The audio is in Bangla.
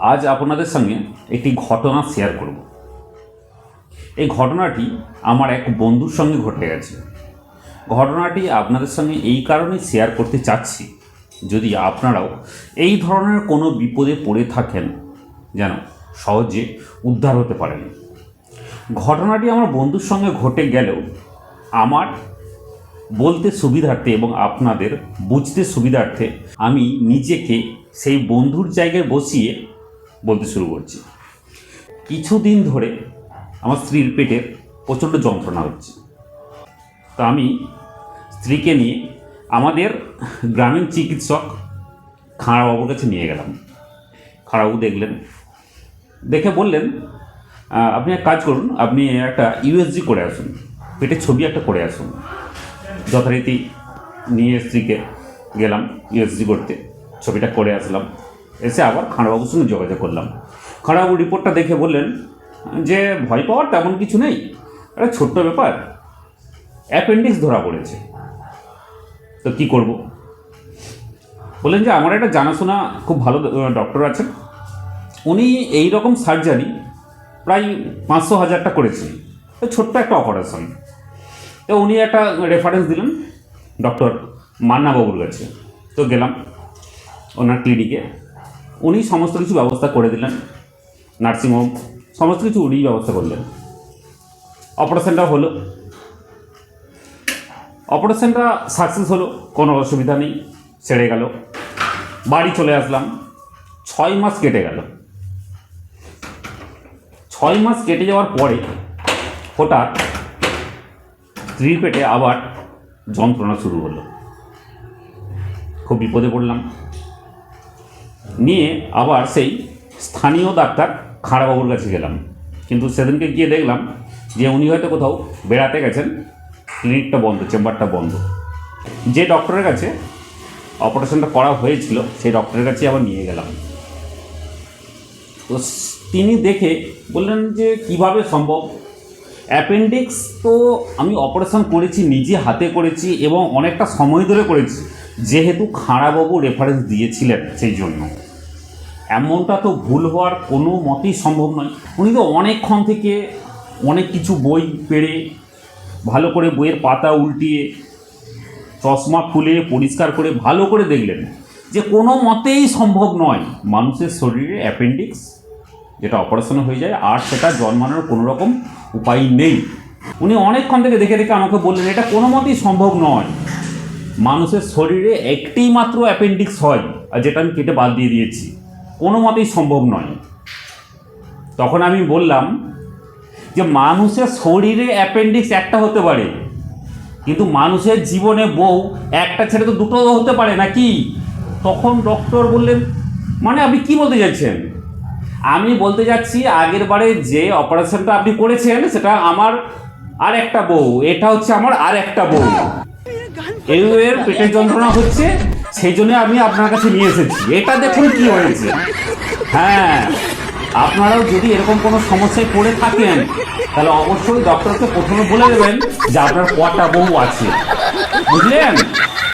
আজ আপনাদের সঙ্গে একটি ঘটনা শেয়ার করব। এই ঘটনাটি আমার এক বন্ধুর সঙ্গে ঘটে গেছে। ঘটনাটি আপনাদের সঙ্গে এই কারণেই শেয়ার করতে চাচ্ছি, যদি আপনারাও এই ধরনের কোনো বিপদে পড়ে থাকেন, যেন সহজে উদ্ধার হতে পারেন। ঘটনাটি আমার বন্ধুর সঙ্গে ঘটে গেলেও আমার বলতে সুবিধার্থে এবং আপনাদের বুঝতে সুবিধার্থে আমি নিজেকে সেই বন্ধুর জায়গায় বসিয়ে বলতে শুরু করছি। কিছুদিন ধরে আমার স্ত্রীর পেটে প্রচণ্ড যন্ত্রণা হচ্ছে। তা আমি স্ত্রীকে নিয়ে আমাদের গ্রামীণ চিকিৎসক খাঁড়াবাবুর কাছে নিয়ে গেলাম। খাঁড়াবাবু দেখলেন, দেখে বললেন আপনি এক কাজ করুন, আপনি একটা ইউএসজি করে আসুন, পেটের ছবি একটা করে আসুন। যথারীতি নিয়ে স্ত্রীকে গেলাম ইউএসজি করতে, ছবিটা করে আসলাম। এসে আবার খাঁড়াবাবুর সঙ্গে যোগাযোগ করলাম। খাঁড়াবাবু রিপোর্টটা দেখে বললেন যে, ভয় পাওয়ার তেমন কিছু নেই। একটা ছোট্ট ব্যাপার। অ্যাপেন্ডিক্স ধরা পড়েছে। তো কি করব? বললেন যে, আমার একটা জানাশোনা খুব ভালো ডক্টর আছেন। উনি এই রকম সার্জারি প্রায় পাঁচশো হাজারটা করেছেন তো ছোট্ট একটা অপারেশন। তো উনি একটা রেফারেন্স দিলেন ডক্টর মান্নাবাবুর কাছে। তো গেলাম ওনার ক্লিনিকে। উনি সমস্ত কিছু ব্যবস্থা করে দিলেন, নার্সিংহোম, সমস্ত কিছু উনিই ব্যবস্থা করলেন। অপারেশনটা হলো। অপারেশনটা সাকসেস হলো, কোনো অসুবিধা নেই, সেরে গেল। বাড়ি চলে আসলাম, ছয় মাস কেটে গেল। ছয় মাস কেটে যাওয়ার পরে হঠাৎ স্ত্রীর পেটে আবার যন্ত্রণা শুরু হলো। খুব বিপদে পড়লাম। নিয়ে আবার সেই স্থানীয় ডাক্তার খাঁড়াবাবুর কাছে গেলাম। কিন্তু সেদিনকে গিয়ে দেখলাম যে উনি হয়তো কোথাও বেড়াতে গেছেন, ক্লিনিকটা বন্ধ, চেম্বারটা বন্ধ। যে ডক্টরের কাছে অপারেশনটা করা হয়েছিল, সেই ডক্টরের কাছে আবার নিয়ে গেলাম। তো তিনি দেখে বললেন যে, কীভাবে সম্ভব? অ্যাপেন্ডিক্স তো আমি অপারেশন করেছি, নিজে হাতে করেছি এবং অনেকটা সময় ধরে করেছি। যেহেতু খাঁড়াবাবু রেফারেন্স দিয়েছিলেন সেই জন্য। এমনটা তো ভুল হওয়ার কোনো মতেই সম্ভব নয়। উনি তো অনেকক্ষণ থেকে অনেক কিছু বই পেড়ে, ভালো করে বইয়ের পাতা উল্টিয়ে, চশমা খুলে, পরিষ্কার করে, ভালো করে দেখলেন যে কোনো মতেই সম্ভব নয়। মানুষের শরীরে অ্যাপেন্ডিক্স যেটা অপারেশন হয়ে যায়, আর সেটা জন্মানোর কোনো রকম উপায় নেই। উনি অনেকক্ষণ থেকে দেখে দেখে আমাকে বললেন, এটা কোনো মতেই সম্ভব নয়। মানুষের শরীরে একটি মাত্র অ্যাপেন্ডিক্স হয়, আর যেটা আমি কেটে বাদ দিয়ে দিয়েছি। কোনো মতেই সম্ভব নয়। তখন আমি বললাম যে মানুষের শরীরে অ্যাপেন্ডিক্স একটা হতে পারে, কিন্তু মানুষের জীবনে বউ একটা ছেড়ে তো দুটো হতে পারে নাকি? তখন ডক্টর বললেন মানে আপনি কি বলতে চাইছেন? আমি বলতে যাচ্ছি, আগের বারে যে অপারেশনটা আপনি করেছেন, সেটা আমার আর একটা বউ, এটা হচ্ছে আমার আর একটা বউ এর পেটের যন্ত্রণা হচ্ছে সেই জন্য আমি আপনার কাছে নিয়ে এসেছি। এটা দেখুন কি হয়েছে। হ্যাঁ আপনারাও যদি এরকম কোনো সমস্যায় পড়ে থাকেন, তাহলে অবশ্যই ডক্টরকে প্রথমে বলে দেবেন যে আপনার কটা বউ আছে। বুঝলেন?